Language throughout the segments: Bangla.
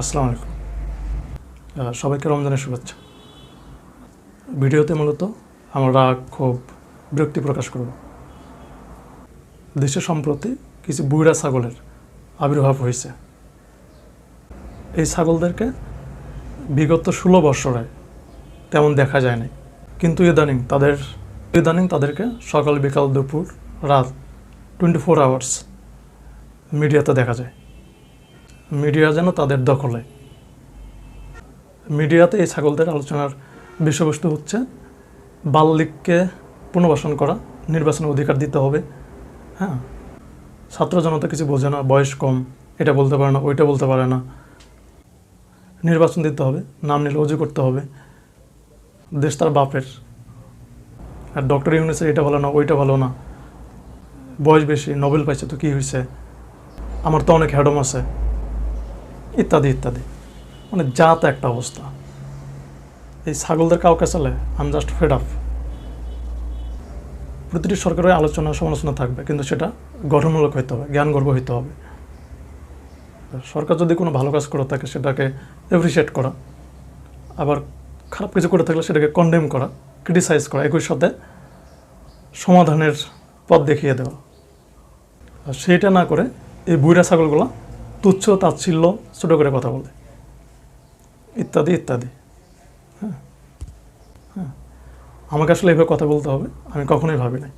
আসসালামু আলাইকুম। সবাইকে রমজানের শুভেচ্ছা। ভিডিওতে মূলত আমরা খুব বিরক্তি প্রকাশ করব। দেশে সম্প্রতি কিছু বুইড়া ছাগলের আবির্ভাব হয়েছে। এই ছাগলদেরকে বিগত ষোলো বৎসরে তেমন দেখা যায় কিন্তু ইদানিং তাদের, ইদানিং তাদেরকে সকাল বিকাল দুপুর, রাত টোয়েন্টি ফোর আওয়ার্স মিডিয়াতে দেখা যায়। মিডিয়া যেন তাদের দখলে। মিডিয়াতে এই ছাগলদের আলোচনার বিষয়বস্তু হচ্ছে বাল্যিককে পুনর্বাসন করা, নির্বাচনের অধিকার দিতে হবে। হ্যাঁ? ছাত্র জনতা কিছু বোঝে না, বয়স কম, এটা বলতে পারে না, ওইটা বলতে পারে না। নির্বাচন দিতে হবে, নাম নিলে অজু করতে হবে। দেশ তার বাপের। আর ডক্টর ইউনিসের এটা ভালো না, ওইটা ভালো না। বয়স বেশি, নোবেল পাইছে তো কী হয়েছে আমার তো অনেক হ্যাডম আছে। ইত্যাদি ইত্যাদি। মানে জাত একটা অবস্থা। এই ছাগলদের কাউকে চলে আম জাস্ট ফেড আপ প্রতিটি সরকারের আলোচনা, সমালোচনা থাকবে, কিন্তু সেটা গঠনমূলক হইতে হবে জ্ঞানগর্ব হইতে হবে। সরকার যদি কোনো ভালো কাজ করে থাকে, সেটাকে অ্যাপ্রিসিয়েট করা, আবার খারাপ কিছু করে থাকলে সেটাকে কন্ডেম করা ক্রিটিসাইজ করা, একই সাথে সমাধানের পথ দেখিয়ে দেওয়া। আর সেইটা না করে এই বুইরা ছাগলগুলো তুচ্ছ, তাচ্ছিল্য, ছোটো করে কথা বলে ইত্যাদি ইত্যাদি। হ্যাঁ হ্যাঁ। আমাকে আসলে এভাবে কথা বলতে হবে, আমি কখনোই ভাবি নাই।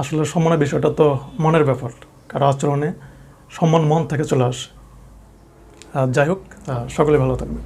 আসলে সম্মানের বিষয়টা তো মনের ব্যাপার, কারও আচরণে সম্মান মন থেকে চলে আসে। যাই হোক সকলে ভালো থাকবে